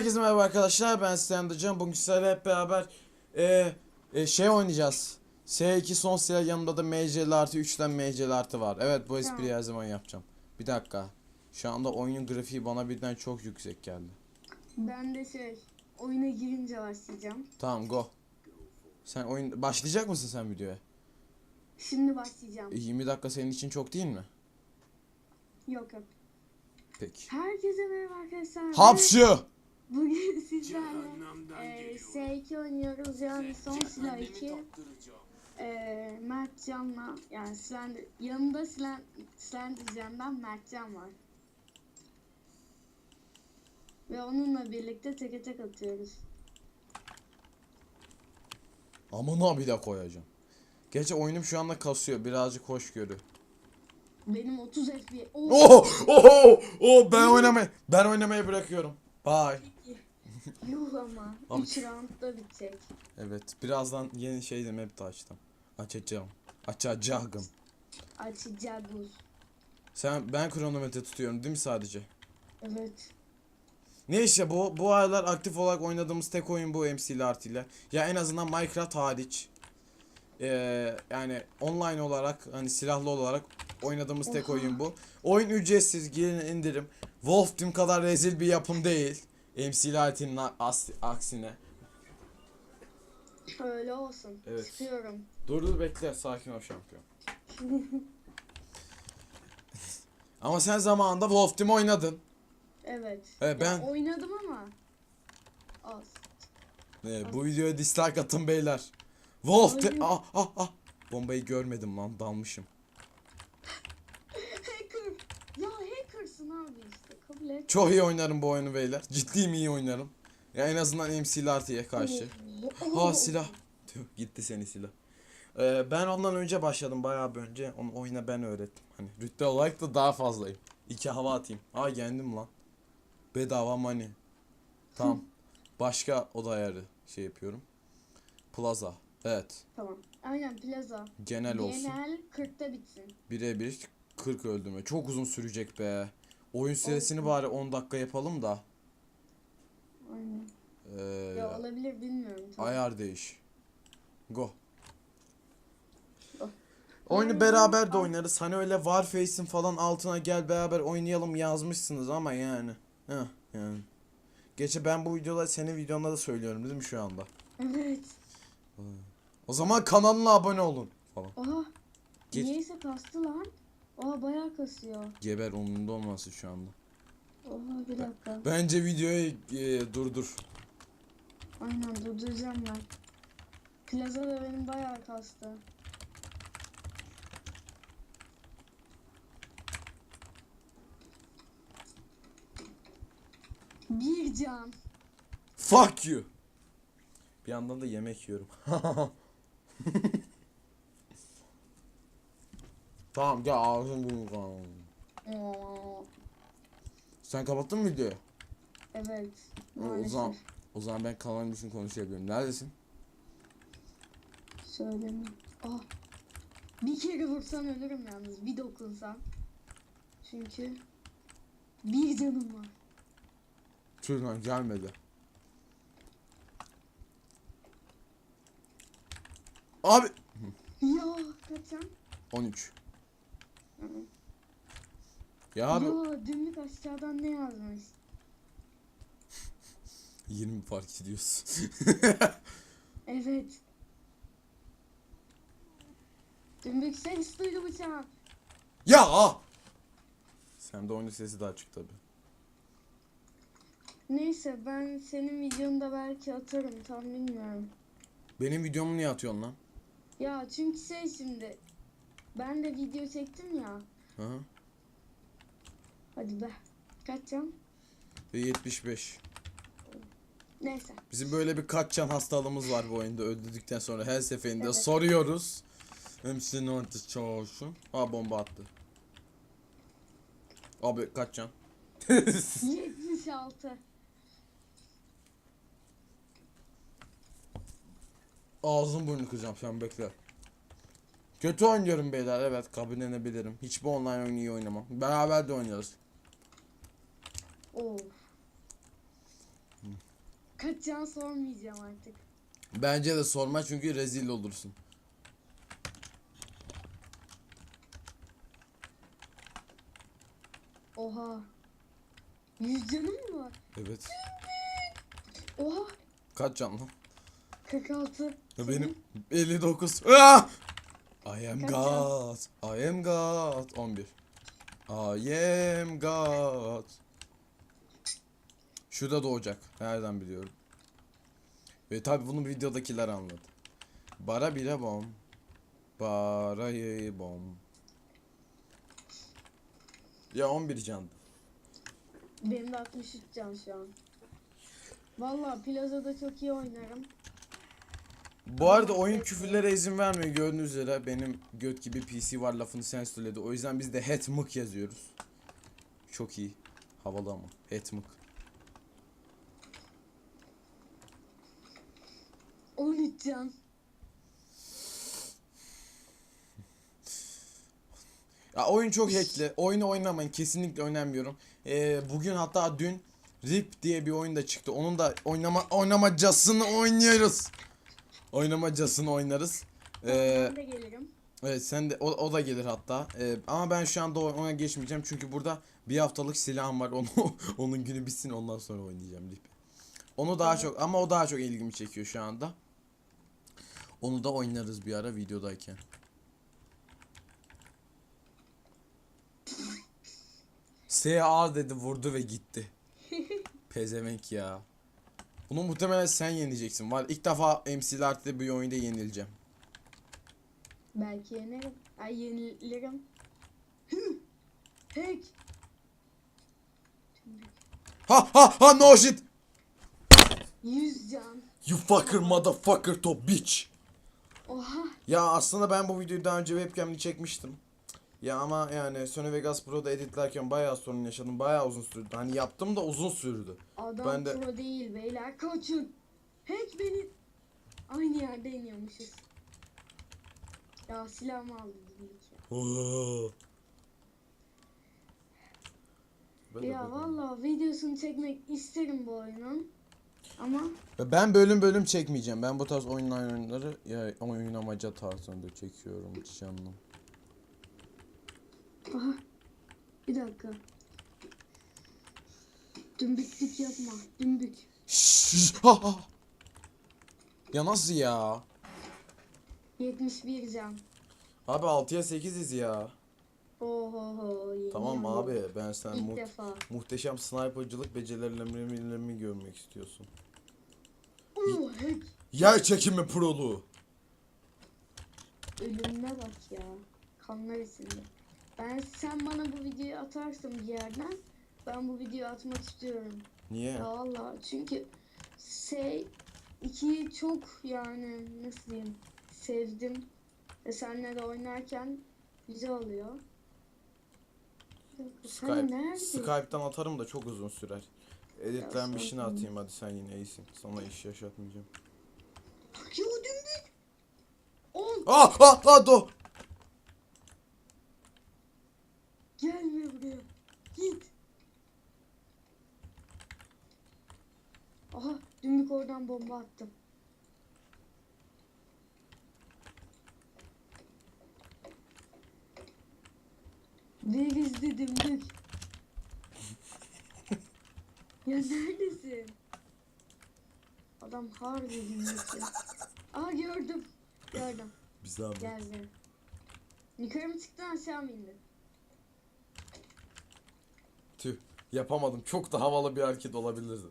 Herkese merhaba arkadaşlar ben Standırcan bugün sizlerle hep beraber e, e, şey oynayacağız S2 son silah yanında da MCL artı 3'ten MCL artı var Evet bu espriyi Tamam. her zaman yapacağım Bir dakika Şu anda oyunun grafiği bana birden çok yüksek geldi Ben de şey oyuna girince başlayacağım. Tamam go Sen oyun başlayacak mısın sen videoya? Şimdi başlayacağım. E, 20 dakika senin için çok değil mi? Yok yok. Peki Herkese merhaba arkadaşlar. Hapşı Bugün sizlerle e, S2 oynuyoruz yani son silah 2. E, Mert Can'la yani Slender, yanında Slen, Slendercan'dan Mert Can var. Ve onunla birlikte teke tek atıyoruz. Amına bir de koyacağım Gerçi oyunum şu anda kasıyor birazcık hoşgörü Benim 30 FPS. Oo, Oh oh oh ben oynamayı ben oynamayı bırakıyorum. Bye. Yuh ama. Abi- 3 roundda bitecek. Evet birazdan yeni şey de map de açtım. Açacağım. Açacağım. Açacağız. Sen ben kronometre tutuyorum değil mi sadece? Evet. Neyse bu bu aralar aktif olarak oynadığımız tek oyun bu MC Artı ile. Ya en azından Minecraft hariç. Ee, yani online olarak hani silahlı olarak oynadığımız tek Oha. oyun bu. Oyun ücretsiz girin indirim. Wolf Team kadar rezil bir yapım değil. MC as- aksine. Öyle olsun. Evet. Çıkıyorum. Dur dur bekle sakin ol şampiyon. Ama sen zamanında Wolf Team oynadın. Evet. Evet, ben- Ya oynadım ama az. Ee, bu videoya dislike atın beyler. Wolf Team... Ah ah ah. Bombayı görmedim lan dalmışım. Hacker. Ya hackersın abi et. Çok iyi oynarım bu oyunu beyler. Ciddiyim iyi oynarım. Ya en azından MC Larty'ye karşı. Ha silah. Tüh, gitti seni silah. Ee, ben ondan önce başladım bayağı bir önce. Onu oyuna ben öğrettim. Hani rütbe olarak da daha fazlayım. İki hava atayım. Aa yendim lan. Bedava money. Tamam. Başka oda ayarı şey yapıyorum. Plaza. Evet. Tamam. Aynen plaza. Genel olsun. Genel 40'ta bitsin. Birebir 40 öldürme. Çok uzun sürecek be. Oyun süresini bari 10 dakika yapalım da. Aynen. Ee, Ya olabilir bilmiyorum. Tamam. ayar değiş. Go. Oyunu beraber de oynarız. Hani öyle Warface'in falan altına gel beraber oynayalım yazmışsınız ama yani. Heh, yani. Geçe ben bu videoda senin videonda da söylüyorum değil mi şu anda? Evet. O zaman kanalına abone olun falan. Oha. Git. Niyeyse kastı lan. Oha bayağı kasıyor. Geber umurumda olması şu anda. Oha bir dakika. Bence videoyu e, durdur. Aynen durduracağım ben. Plaza da benim bayağı kastı. Bir can. Fuck you. Bir yandan da yemek yiyorum. tamam gel ağzın bunu kan. Oo, Sen kapattın mı videoyu? evet. O- Maalesef. zaman, o zaman ben kanalım için konuşabiliyorum. Neredesin? Söyleme. Ah. Bir kere vursam ölürüm yalnız. Bir dokunsam. Çünkü bir canım var. Tüh lan gelmedi. Abi Ya kaçan. 13. Hı. Ya abi Ya dümdük aşağıdan ne yazmış? 20 fark ediyorsun. Evet. Dümdük ses duydum uçağım. ya! Sen de oyunun sesi daha açık tabi. Neyse ben senin videonu da belki atarım tam bilmiyorum. Benim videomu niye atıyorsun lan? Ya çünkü şey şimdi ben de video çektim ya. Hı hı. Hadi be. Kaçacağım. Ve 75. Neyse. Bizim böyle bir kaç can hastalığımız var bu oyunda öldürdükten sonra her seferinde Evet. soruyoruz. Hemsinin ortası çoğuşun. Aa bomba attı. Abi kaç can? 76. Ağzın burnunu kıracağım sen bekle. Kötü oynuyorum beyler evet kabullenebilirim. Hiçbir online oyunu iyi oynamam. Beraber de oynarız. Oo. Kaç can sormayacağım artık. Bence de sorma çünkü rezil olursun. Oha. 100 canım mı var? Evet. Oha. Kaç canlı? 46. Ya Benim 59. Ah! I am God. I am God. 11. I am God. Şurada doğacak. Nereden biliyorum. Ve tabi bunu videodakiler anladı. Bara bire bom. Bara bom. Ya 11 can. Benim de 63 can şu an. Valla plazada çok iyi oynarım. Bu arada oyun küfürlere izin vermiyor gördüğünüz üzere benim göt gibi PC var lafını sen söyledi. O yüzden biz de hetmık yazıyoruz. Çok iyi. Havalı ama. Hetmık. 13 can. Ya oyun çok hackli. Oyunu oynamayın. Kesinlikle önermiyorum. Ee, bugün hatta dün RIP diye bir oyun da çıktı. Onun da oynama oynamacasını oynuyoruz. Oynamacasını oynarız. Ee, ben de gelirim. Evet sen de o, o da gelir hatta. Ee, ama ben şu anda ona geçmeyeceğim çünkü burada bir haftalık silahım var. Onu onun günü bitsin ondan sonra oynayacağım Lip. Onu daha çok ama o daha çok ilgimi çekiyor şu anda. Onu da oynarız bir ara videodayken. SA dedi vurdu ve gitti. Pezevenk ya. Bunu muhtemelen sen yeneceksin. Var ilk defa MC Art'te bir oyunda yenileceğim. Belki yenerim. Ay yenilirim. Hack. Ha ha ha no shit. 100 can. You fucker motherfucker to bitch. Oha. Ya aslında ben bu videoyu daha önce webcam'li çekmiştim. Ya ama yani Sony Vegas Pro'da editlerken bayağı sorun yaşadım. Bayağı uzun sürdü. Hani yaptım da uzun sürdü. Adam Ben de- pro değil beyler. Kaçın. Hack beni. Aynı yerde iniyormuşuz. Ya silahımı aldı dedik ya. Böyle Ya valla videosunu çekmek isterim bu oyunun. Ama Ben bölüm bölüm çekmeyeceğim. Ben bu tarz oyun oyunları ya oynamaca tarzında çekiyorum canım. Aha. Bir dakika. Dümbüklük yapma. Dümbük. Şşş, ha, ha. Ya nasıl ya? 71 can. Abi 6'ya 8'iz ya. Oho yeni Tamam yan- abi ben sen İlk mu- defa. muhteşem snipercılık becerilerimi görmek istiyorsun. Oo. Yer çekimi proluğu. Ölümüne bak ya. Kanlar içinde. Ben sen bana bu videoyu atarsın bir yerden. Ben bu videoyu atmak istiyorum. Niye? Ya valla çünkü şey ikiyi çok yani nasıl diyeyim sevdim. Ve senle de oynarken güzel oluyor. Skype? Skype'tan atarım da çok uzun sürer. Editlenmişini atayım hadi sen yine iyisin. Sana iş yaşatmayacağım. Ya dümbük. On. Ah ah ah do. Aha dümbük oradan bomba attı. Where is the dümbük? ya neredesin? Adam harbi dümbük ya. Aa gördüm. Gördüm. Bir zahmet. Geldi. Yukarı mı çıktın aşağı mı indin? Tüh. Yapamadım. Çok da havalı bir hareket olabilirdi.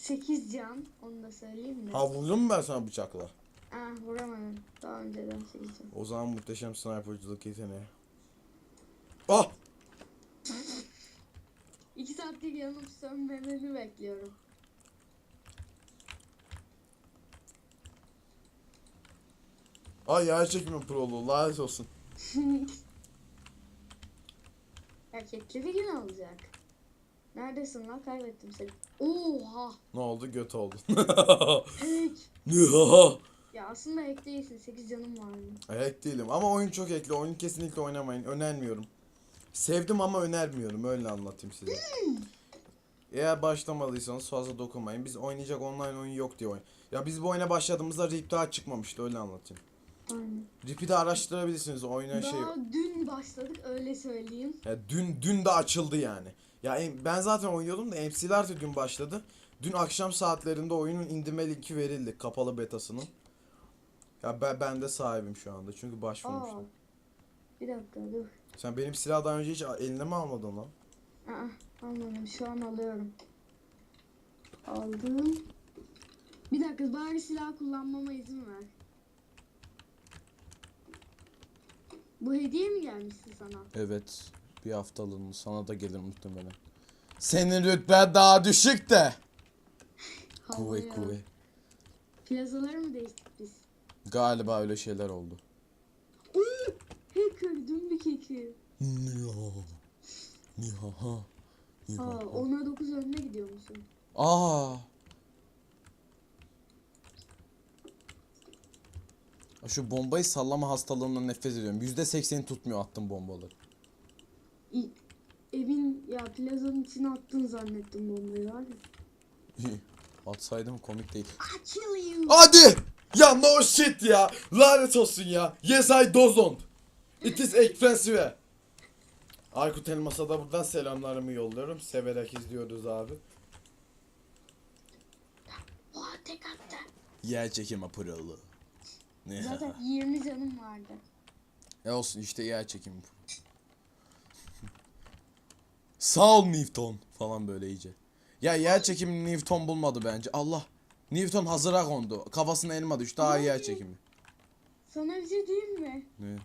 8 can. Onu da söyleyeyim de. Ha vurdum mu ben sana bıçakla? Ah vuramadım. Daha önceden 8 can. O zaman muhteşem snipercılık yeteneği. Ah! 2 saattir yanıp sönmemeni bekliyorum. Ay yer çekimi proluğu. Lanet olsun. Erkekli bir gün olacak. Neredesin lan? Kaybettim seni. Oha! Ne oldu? Göt oldu. Hack! Nıhaha. Ya aslında hack değilsin. 8 canım var mı? Hack değilim ama oyun çok ekli. Oyunu kesinlikle oynamayın. Önermiyorum. Sevdim ama önermiyorum. Öyle anlatayım size. Eğer başlamadıysanız fazla dokunmayın. Biz oynayacak online oyun yok diye oyun. Ya biz bu oyuna başladığımızda RIP daha çıkmamıştı öyle anlatayım. Aynen. RIP'i de araştırabilirsiniz oyuna şey. Daha dün başladık öyle söyleyeyim. Ya dün dün de açıldı yani. Ya ben zaten oynuyordum da MC'ler de dün başladı. Dün akşam saatlerinde oyunun indirme linki verildi kapalı betasının. Ya ben, ben de sahibim şu anda çünkü Aa. başvurmuştum. Bir dakika dur. Sen benim silahı daha önce hiç eline mi almadın lan? Aa, almadım şu an alıyorum. Aldım. Bir dakika bari silah kullanmama izin ver. Bu hediye mi gelmişti sana? Evet. Bir haftalığını sana da gelir muhtemelen. Senin rütben daha düşük de. Kuvve Havaya. kuvve. Plazaları mı değiştik biz? Galiba öyle şeyler oldu. Uuu! Hacker bir keki. Niha. Niha. Niha. Aa, 10'a 9 önüne gidiyor musun? Aa. Şu bombayı sallama hastalığından nefret ediyorum. %80'i tutmuyor attım bombaları. Evin ya plazanın içine attın zannettim bombayı var ya. Atsaydım komik değil. Hadi! Ya no shit ya. Lanet olsun ya. Yes I don't. It is expensive. Aykut Elmas'a da buradan selamlarımı yolluyorum. Severek izliyoruz abi. Oha tek attı. Yer çekimi pırılı. Ne? Zaten 20 canım vardı. E olsun işte yer çekimi. Sağ ol Newton falan böyle iyice. Ya yer çekimi Newton bulmadı bence. Allah. Newton hazıra kondu. Kafasına elma düştü. Daha yer çekimi. Sana bir şey diyeyim mi? Ne?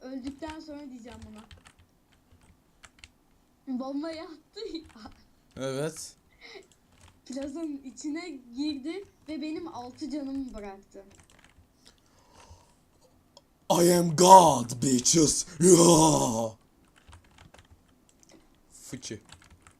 Öldükten sonra diyeceğim buna. Bombayı attı ya. Evet. Plazanın içine girdi ve benim 6 canımı bıraktı. I am God bitches. Yeah. Fıçı.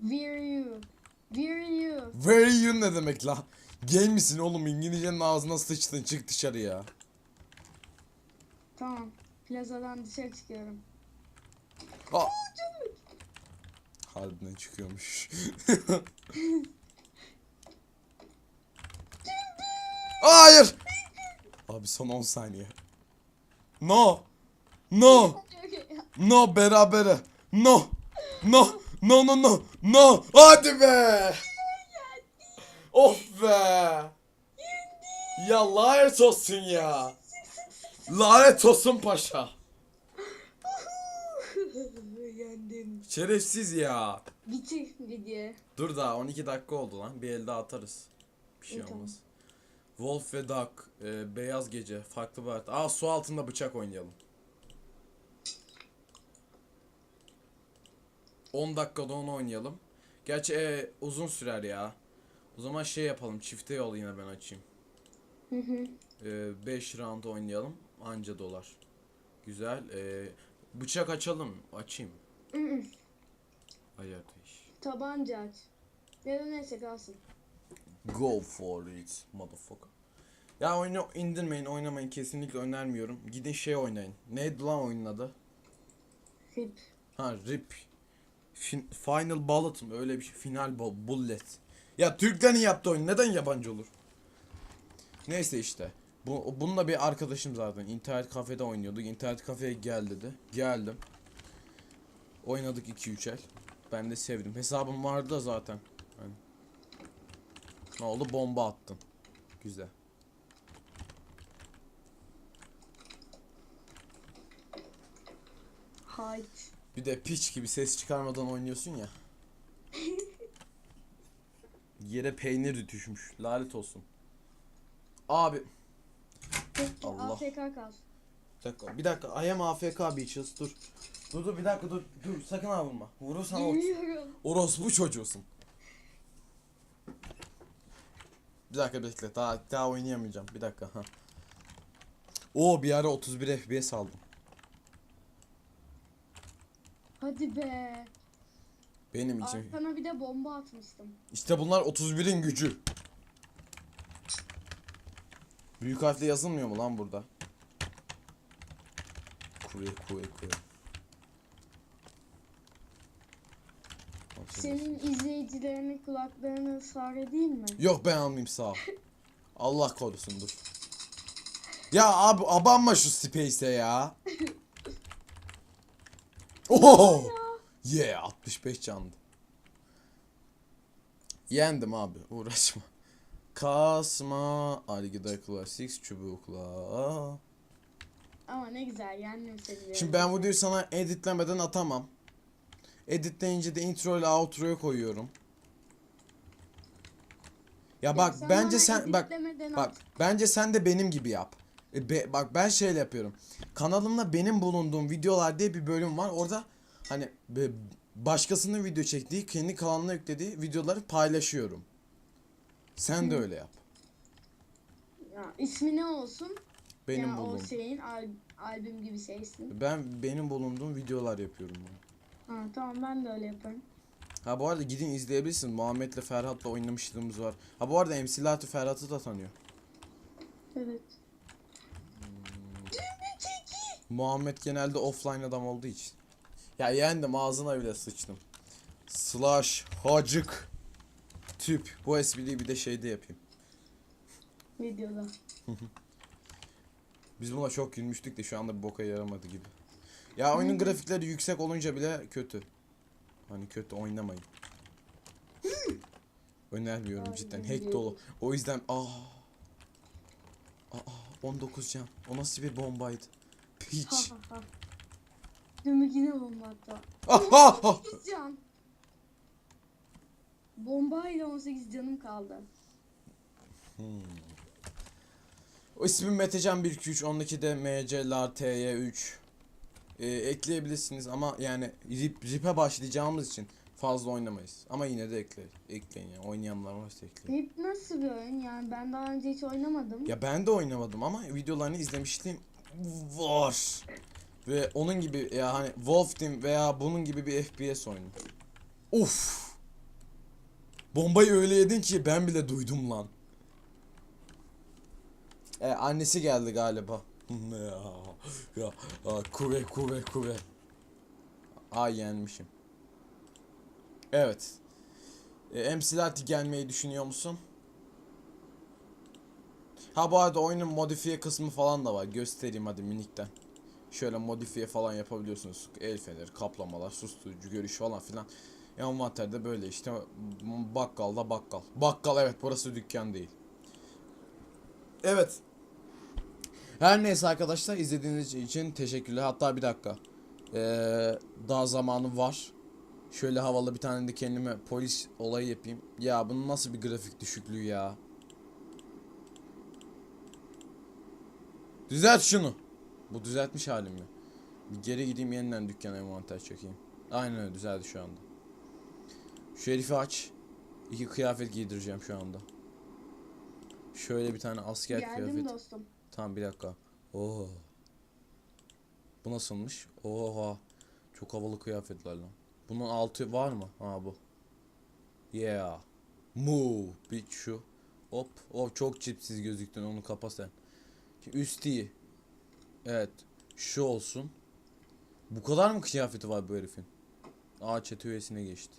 Where are you? Where are you? Where are you ne demek la? Gay misin oğlum? İngilizcenin ağzına sıçtın. Çık dışarı ya. Tamam. Plazadan dışarı çıkıyorum. Aa. Harbiden çıkıyormuş. Hayır. Abi son 10 saniye. No. No. No berabere. No. No. No no no. No. Hadi be. Of be. Ya lanet olsun ya. Lanet olsun paşa. Yendim. Şerefsiz ya. Bitir video. Dur daha 12 dakika oldu lan. Bir el daha atarız. Bir şey İyi, tamam. olmaz. Wolf ve Duck, e, Beyaz Gece, farklı bir. Aa su altında bıçak oynayalım. 10 dakikada onu oynayalım. Gerçi e, uzun sürer ya. O zaman şey yapalım. Çifte yol yine ben açayım. Hı hı. 5 round oynayalım. Anca dolar. Güzel. E, bıçak açalım. Açayım. Hayat iş. Tabanca aç. Ya da neyse kalsın. Go for it motherfucker. Ya oyunu indirmeyin oynamayın kesinlikle önermiyorum. Gidin şey oynayın. Neydi lan oyunun adı? Hip. Ha RIP. Fin- Final Bullet mı? Öyle bir şey. Final bu- Bullet. Ya Türklerin yaptığı oyun neden yabancı olur? Neyse işte. Bu, bununla bir arkadaşım zaten. İnternet kafede oynuyorduk. İnternet kafeye gel dedi. Geldim. Oynadık 2-3 el. Ben de sevdim. Hesabım vardı da zaten. Hani. Ne oldu? Bomba attım. Güzel. Hayt. Bir de piç gibi ses çıkarmadan oynuyorsun ya. Yere peynir düşmüş. Lanet olsun. Abi. Peki Allah. AFK kal. Bir dakika. Bir dakika. I am AFK bitches. Dur. Dur dur bir dakika dur. Dur sakın ha vurma. Vurursan or Geliyorum. orospu çocuğusun. Bir dakika bekle. Daha daha oynayamayacağım. Bir dakika ha. Oo bir ara 31 FPS aldım. Hadi be. Benim için. Arkana bir de bomba atmıştım. İşte bunlar 31'in gücü. Büyük harfle yazılmıyor mu lan burada? Kuvve kuvve kuvve. Senin izleyicilerinin kulaklarını sağır edeyim mi? Yok ben almayayım sağ ol. Allah korusun dur. Ya abi abanma şu space'e ya. Oho! Yeah 65 canlı. Yendim abi uğraşma. Kasma Algida Classics çubukla. Ama ne güzel yendim seni. Şimdi ben bu videoyu sana editlemeden atamam. Editleyince de intro ile outro'yu koyuyorum. Ya bak sen bence sen bak bak at. bence sen de benim gibi yap. E, be- bak ben şeyle yapıyorum. Kanalımda benim bulunduğum videolar diye bir bölüm var. Orada hani be- başkasının video çektiği, kendi kanalına yüklediği videoları paylaşıyorum. Sen de öyle yap. Ya, ismi ne olsun? Benim o bulunduğum. şeyin al- albüm gibi şeysin. Ben benim bulunduğum videolar yapıyorum bunu. Ha tamam ben de öyle yaparım. Ha bu arada gidin izleyebilirsin. Muhammed'le Ferhat'la oynamışlığımız var. Ha bu arada MC Ferhat'ı da tanıyor. Evet. Muhammed genelde offline adam olduğu için. Ya yendim ağzına bile sıçtım. Slash hacık tüp. Bu espriyi bir de şeyde yapayım. Videoda. Biz buna çok gülmüştük de şu anda bir boka yaramadı gibi. Ya oyunun grafikleri yüksek olunca bile kötü. Hani kötü oynamayın. Önermiyorum cidden. Hack dolu. O yüzden ah. Aa, 19 can. O nasıl bir bombaydı? Piç. Dümük yine bomba hatta. Ah, ah, ah. 18 can. Bombayla 18 canım kaldı. O ismim Metecan 123 ondaki de MC LTY 3 ee, ekleyebilirsiniz ama yani rip, rip'e başlayacağımız için fazla oynamayız. Ama yine de ekle, ekleyin yani oynayanlar varsa ekleyin. Hep nasıl bir oyun yani ben daha önce hiç oynamadım. Ya ben de oynamadım ama videolarını izlemiştim var. Ve onun gibi ya hani Wolf Team veya bunun gibi bir FPS oyunu. Uf. Bombayı öyle yedin ki ben bile duydum lan. E, annesi geldi galiba. ya, ya, ya, kure kure kure. Ay yenmişim. Evet. E, MC'ler gelmeyi düşünüyor musun? Ha bu arada oyunun modifiye kısmı falan da var. Göstereyim hadi minikten. Şöyle modifiye falan yapabiliyorsunuz. El feneri, kaplamalar, susturucu, görüş falan filan. Envanterde böyle işte bakkalda bakkal. Bakkal evet burası dükkan değil. Evet. Her neyse arkadaşlar izlediğiniz için teşekkürler. Hatta bir dakika. Ee, daha zamanım var. Şöyle havalı bir tane de kendime polis olayı yapayım. Ya bunun nasıl bir grafik düşüklüğü ya. Düzelt şunu. Bu düzeltmiş halim mi? Bir geri gideyim yeniden dükkana envanter çekeyim. Aynen öyle düzeldi şu anda. Şu herifi aç. İki kıyafet giydireceğim şu anda. Şöyle bir tane asker Geldim kıyafet. dostum. Tamam bir dakika. Oo. Bu nasılmış? Oha. Çok havalı kıyafetler lan. Bunun altı var mı? Ha bu. Yeah. Move. Bitch şu. Hop. Oh çok çipsiz gözüktün onu kapa sen. İyi. Evet. Şu olsun. Bu kadar mı kıyafeti var bu herifin? Aa çete üyesine geçti.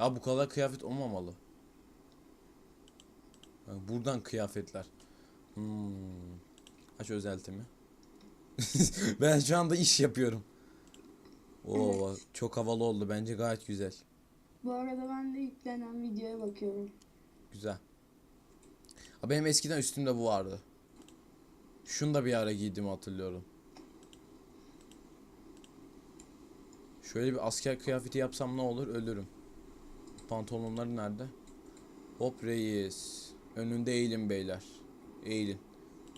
Ya bu kadar kıyafet olmamalı. Ha, buradan kıyafetler. Hmm. Aç özeltimi. ben şu anda iş yapıyorum. Oo Evet. çok havalı oldu bence gayet güzel. Bu arada ben de yüklenen videoya bakıyorum. Güzel. Ha, benim eskiden üstümde bu vardı. Şunu da bir ara giydiğimi hatırlıyorum. Şöyle bir asker kıyafeti yapsam ne olur? Ölürüm. Pantolonları nerede? Hop reis. Önünde eğilin beyler. Eğilin.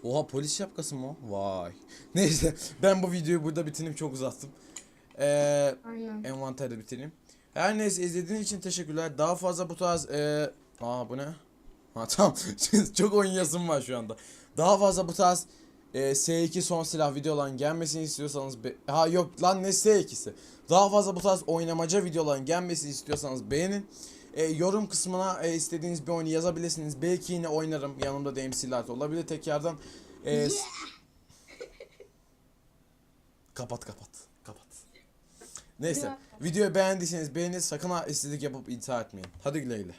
Oha polis şapkası mı o? Vay. Neyse ben bu videoyu burada bitireyim çok uzattım. Eee Aynen. envanterde bitireyim. Her neyse izlediğiniz için teşekkürler. Daha fazla bu tarz eee Aa bu ne? Ha tamam. Çok oyun yazım var şu anda. Daha fazla bu tarz eee, S2 son silah videoların gelmesini istiyorsanız be- ha yok lan ne S2'si. Daha fazla bu tarz oynamaca videoların gelmesini istiyorsanız beğenin. E, yorum kısmına e, istediğiniz bir oyunu yazabilirsiniz. Belki yine oynarım. Yanımda da MC'ler de olabilir tekrardan. E, s- kapat kapat. Kapat. Neyse. Videoyu beğendiyseniz beğenin sakın ha istediğiniz yapıp intihar etmeyin. Hadi güle güle.